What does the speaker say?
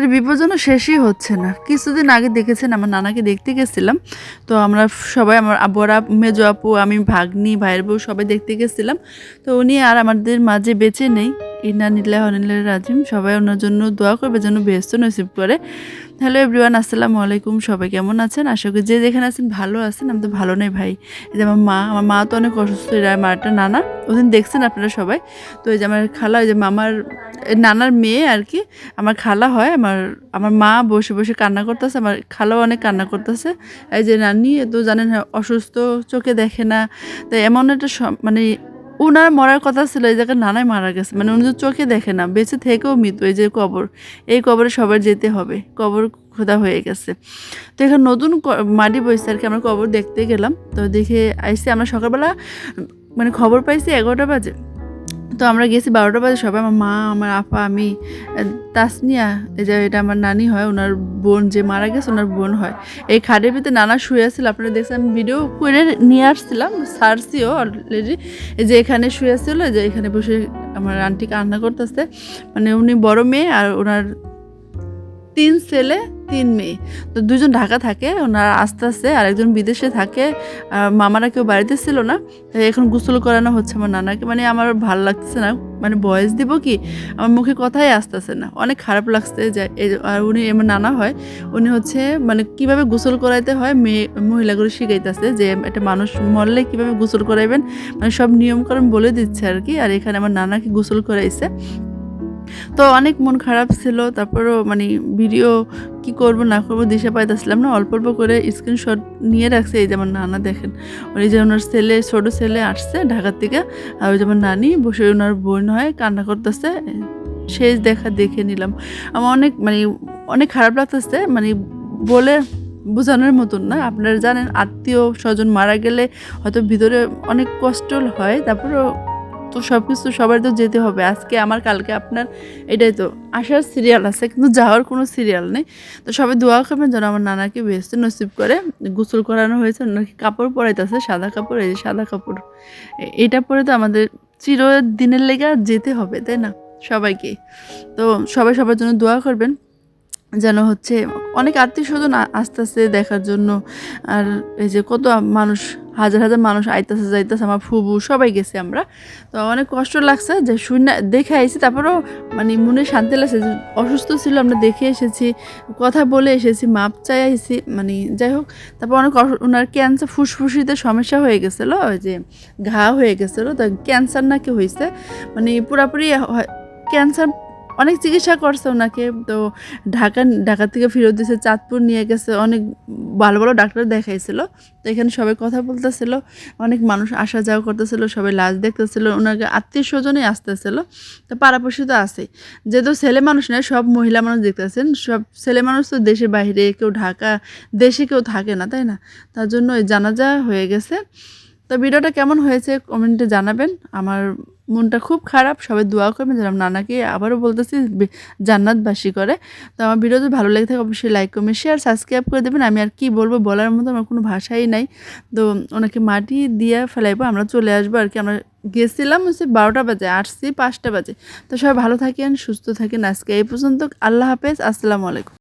আমাদের বিপজ্জনও শেষই হচ্ছে না। কিছুদিন আগে দেখেছেন, আমার নানাকে দেখতে গেছিলাম। তো আমরা সবাই, আমার আবরা মেজো আপু, আমি, ভাগ্নি, ভাইয়ের বউ সবাই দেখতে গেছিলাম। তো উনি আর আমাদের মাঝে বেঁচে নেই। ইনা নিল্লাহ অনিল্লাহ রাজিম সবাই ওনার জন্য দোয়া করবে, যেন ব্যস্ত নসিব করে। হ্যালো এভরিওয়ান আসসালামু আলাইকুম। সবাই কেমন আছেন? আশা করি যে যেখানে আছেন ভালো আছেন আমি তো ভালো নেই ভাই। এই যে আমার মা আমার মা তো অনেক অসুস্থ এরা মাটা নানা ওদিন দেখছেন আপনারা সবাই? তো এই যে আমার খালা ওই যে মামার নানার মেয়ে আর কি আমার খালা হয় আমার আমার মা বসে বসে কান্না করতেছে আমার খালাও অনেক কান্না করতেছে। এই যে নানি তো জানেন হ্যাঁ, অসুস্থ চোখে দেখে না। তো এমন একটা মানে উনার মরার কথা ছিল, এই জায়গায় নানাই মারা গেছে। মানে উনি চোখে দেখে না, বেঁচে থেকেও মৃত এই যে কবর, এই কবরে সবার যেতে হবে, কবর খোদা হয়ে গেছে। তো এখানে নতুন মাটি বইছে আর কি, আমরা কবর দেখতে গেলাম। তো দেখে আইসি, আমরা সকালবেলা মানে খবর পাইছি এগারোটা বাজে। তো আমরা গেছি বারোটা বাজে সবাই, আমার মা, আমার আপা, আমি তাসনিয়া, এই যে এটা আমার নানি হয়, ওনার বোন যে মারা গেছে, ওনার বোন হয়। এই খাটের ভিতরে নানা শুয়ে আছিল, আপনারা দেখছেন, আমি ভিডিও করে নিয়ে আসছিলাম, সারছিও অলরেডি এই যে এখানে শুয়ে ছিল এই যে এখানে বসে আমার আন্টি কান্না করতেছে। মানে উনি বড় মেয়ে আর ওনার তিন ছেলে তিন মেয়ে। তো দুজন ঢাকা থাকে, ওনার আস্তে আস্তে আর একজন বিদেশে থাকে। মামারা কেউ বাড়িতে ছিল না এখন গোসল করানো হচ্ছে আমার নানাকে। মানে আমার ভালো লাগছে না মানে বয়স দিব কি, আমার মুখে কথাই আসতেছে না। অনেক খারাপ লাগছে যে আর উনি আমার নানা হয়, উনি হচ্ছে মানে কীভাবে গোসল করাইতে হয় মেয়ে মহিলাগুলো শিখাইতেছে যে একটা মানুষ মরলে কীভাবে গোসল করাইবেন মানে সব নিয়মকানুন বলে দিচ্ছে আর কি। আর এখানে আমার নানাকে গোসল করাইছে। তো অনেক মন খারাপ ছিল, তারপরও মানে ভিডিও কি করব না করব দিশা পাইতেছিলাম না, অল্প অল্প করে স্ক্রিনশট নিয়ে রাখছে, এই যেমন নানা দেখেন। ওই যে ওনার ছেলে, ছোট ছেলে আসছে ঢাকার থেকে আর ওই যেমন নানি বসে ওনার বোন হয়, কান্না করতেছে, শেষ দেখা দেখে নিলাম। আমার অনেক মানে অনেক খারাপ লাগতেছে মানে বলে বোঝানোর মতন না, আপনারা জানেন আত্মীয় স্বজন মারা গেলে হয়তো ভিতরে অনেক কষ্ট হয়, তারপরেও তো সব কিছু সবার তো যেতে হবে। আজকে আমার, কালকে আপনার, এটাই তো। আসার সিরিয়াল আছে, কিন্তু যাওয়ার কোনো সিরিয়াল নেই। তো সবাই দোয়া করবেন যেন আমার নানাকে বেসতে নসিব করে গোসল করানো হয়েছে ওনাকে কাপড় পরাইতেছে, সাদা কাপড়, এই যে সাদা কাপড়। এটা পরে তো আমাদের চির দিনের লেগে যেতে হবে, তাই না? সবাইকে। তো সবাই সবার জন্য দোয়া করবেন যেন হচ্ছে অনেক আত্মীয় স্বজন আস্তে আস্তে দেখার জন্য। আর এই যে কত মানুষ হাজার হাজার মানুষ আইতাছে, যাইতাছে, আমার ফুবু, সবাই গেছে আমরা। তো অনেক কষ্ট লাগছে যে শূন্য দেখে আইছি, তারপরেও মানে মনে শান্তি লাগছে যে অসুস্থ ছিল, আমরা দেখে এসেছি, কথা বলে এসেছি, মাপ চাই আইছি মানে যাই হোক, তারপর অনেক ওনার ক্যান্সার ফুসফুসিতে সমস্যা হয়ে গেছিল, ওই যে ঘা হয়ে গেছিল, তো ক্যান্সার নাকি হয়েছে মানে পুরাপুরি ক্যান্সার অনেক চিকিৎসা করছে ওনাকে। তো ঢাকা ঢাকা থেকে ফেরত দিয়েছে চাঁদপুর নিয়ে গেছে, অনেক ভালো ভালো ডাক্তার দেখাইছিল। তো এখানে সবাই কথা বলতেছিল, অনেক মানুষ আসা যাওয়া করতেছিল, সবাই লাশ দেখতেছিল, ওনাকে আত্মীয় স্বজনই আসতেছিল। তো পাড়াপড়শি তো আছে যেহেতু ছেলে মানুষ নয়, সব মহিলা মানুষ দেখতেছেন, সব ছেলে মানুষ তো দেশের বাইরে, কেউ ঢাকা, দেশে কেউ থাকে না, তাই না? তার জন্য ওই জানাজা হয়ে গেছে। তো ভিডিওটা কেমন হয়েছে কমেন্টে জানাবেন। আমার মনটা খুব খারাপ, সবাই দোয়া করবেন। যেন নানাকে আবারও বলতেছি জান্নাতবাসী করে। তো আমার ভিডিও যদি ভালো লেগে থাকে, অবশ্যই লাইক কমেন্ট শেয়ার সাবস্ক্রাইব করে দেবেন। আমি আর কি বলব বলার মতো আমার কোনো ভাষাই নাই। তো ওনাকে মাটি দিয়ে ফেলাইবো, আমরা চলে আসব আর কি। আমরা গেছিলাম হচ্ছে বারোটা বাজে, আসছি পাঁচটা বাজে। তো সবাই ভালো থাকেন, সুস্থ থাকেন। আজকে এই পর্যন্ত, আল্লাহ হাফেজ, আসসালামু আলাইকুম।